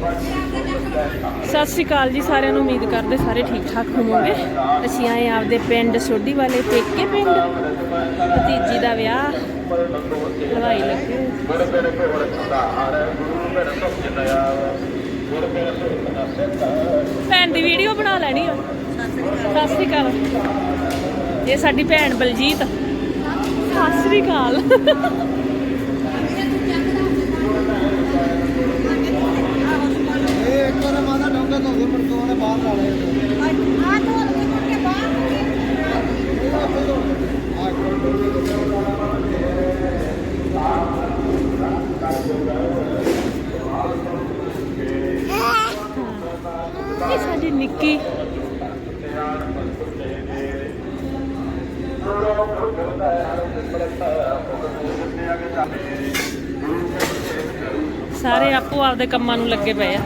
ਸਤਿ ਸ਼੍ਰੀ ਅਕਾਲ ਜੀ, ਸਾਰਿਆਂ ਨੂੰ ਉਮੀਦ ਕਰਦੇ ਸਾਰੇ ਠੀਕ ਠਾਕ ਹੋਵੋਗੇ। ਅਸੀਂ ਆਏ ਆਪਦੇ ਪਿੰਡ ਸੋਢੀ ਵਾਲੇ ਪੇਕੇ ਪਿੰਡ। ਭਤੀਜੀ ਦਾ ਵਿਆਹ ਹਲਵਾਈ ਲੱਗੇ। ਭੈਣ ਦੀ ਵੀਡੀਓ ਬਣਾ ਲੈਣੀ ਆ। ਸਤਿ ਸ਼੍ਰੀ ਅਕਾਲ। ਇਹ ਸਾਡੀ ਭੈਣ ਬਲਜੀਤ। ਸਤਿ ਸ਼੍ਰੀ ਅਕਾਲ ਇਹ ਇੱਕ ਵਾਰ ਮਾਦਾ ਡੋਂਗਾ ਤੋਂ ਦੇ ਪਰ ਤੋਂ ਨੇ ਬਾਹਰ ਲਾ ਲਿਆ ਇਹ ਸਾਡੀ ਨਿੱਕੀ ਸਾਰੇ ਆਪੋ ਆਪਦੇ ਕੰਮਾਂ ਨੂੰ ਲੱਗੇ ਪਏ ਆ।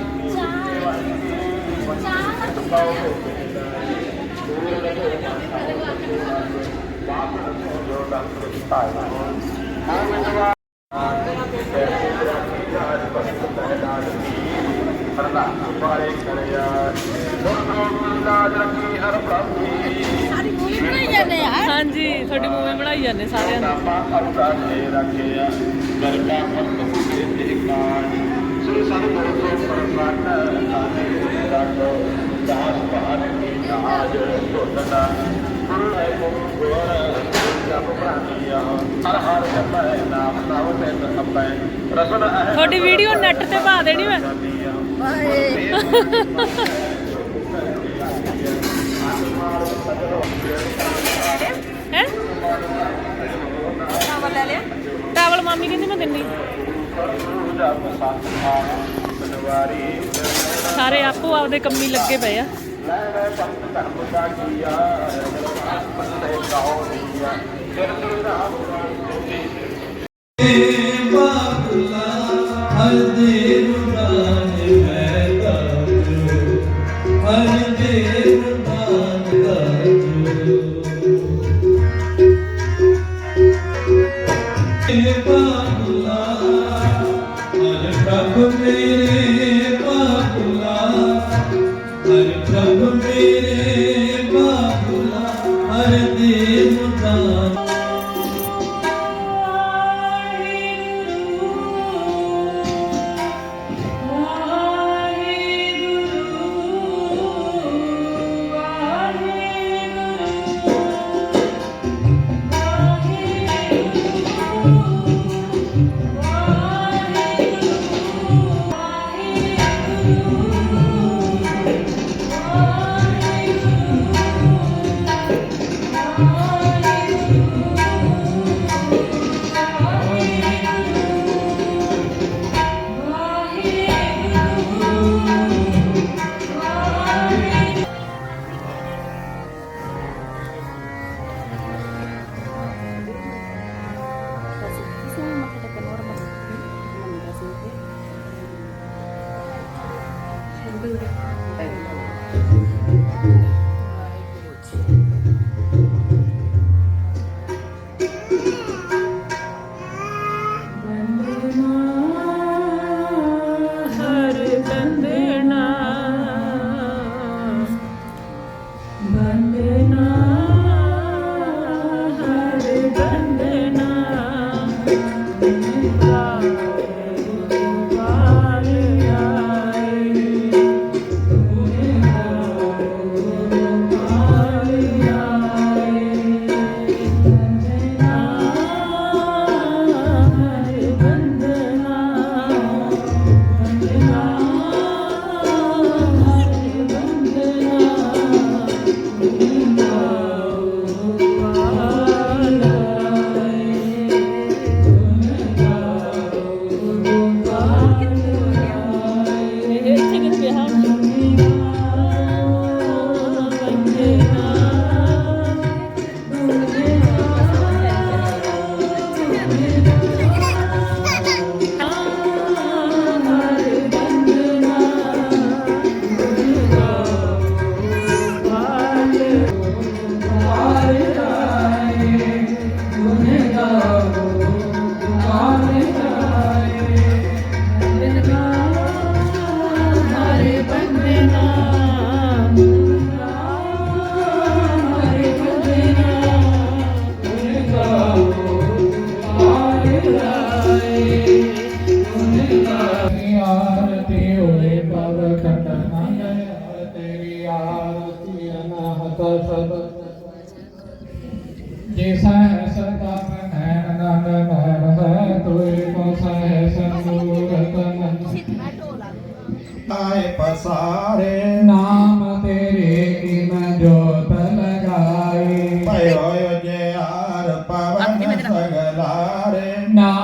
ਹਾਂਜੀ ਤੁਹਾਡੀ ਮੂਵੀ ਬਣਾਈ ਜਾਂਦੇ ਸਾਰਿਆਂ ਨੂੰ ਰਸਨ ਤੁਹਾਡੀ ਵੀਡੀਓ ਨੈਟ ਤੇ ਪਾ ਦੇਣੀ ਮੈਂ। ਹੈ? ਟਾਵਲ ਮਾਮੀ ਕਹਿੰਦੀ ਮੈਂ ਦਿੰਨੀ। ਸਾਰੇ ਆਪੋ ਆਪਦੇ ਕੰਮੀ ਲੱਗੇ ਪਏ ਆ ਹਰ ਦੇਵ ਦਾਨ ਮੈਂ ਕਰਜੋ ਹਰ ਦੇਵ ਹਰ ਜੇ ਸਹਿ ਸਦਾ ਨੈਣ ਨੰਦ ਨੈਣ ਹੈ ਤੋਏ ਕੋ ਸਹਿ ਸੰਦੂਰਤ ਆਏ ਪਸਾਰੇ। ਨਾਮ ਤੇਰੇ ਕੀ ਮੈਂ ਜੋਤ ਲਗਾਈ। ਭਇਓ ਜਿਆਰ ਪਵਨ ਸਗਲਾਰੇ। ਨਾਮ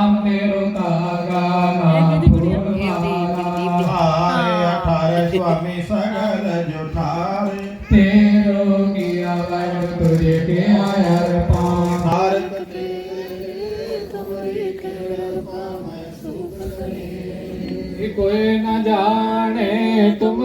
એ કોઈ ના જાણે તું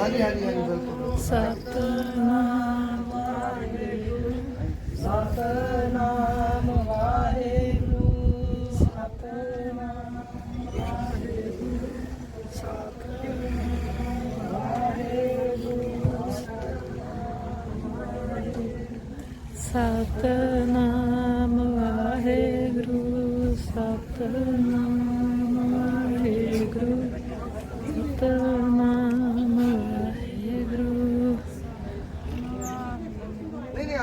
ਹਾਂਜੀ ਹਾਂਜੀ ਹਾਂਜੀ ਬਿਲਕੁਲ। Satnam Satnam Waheguru Satnam Satnam Waheguru Satnam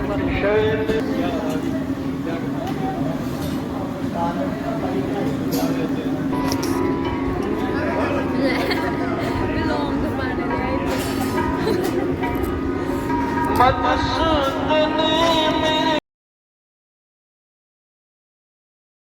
abla. Bakmasın benim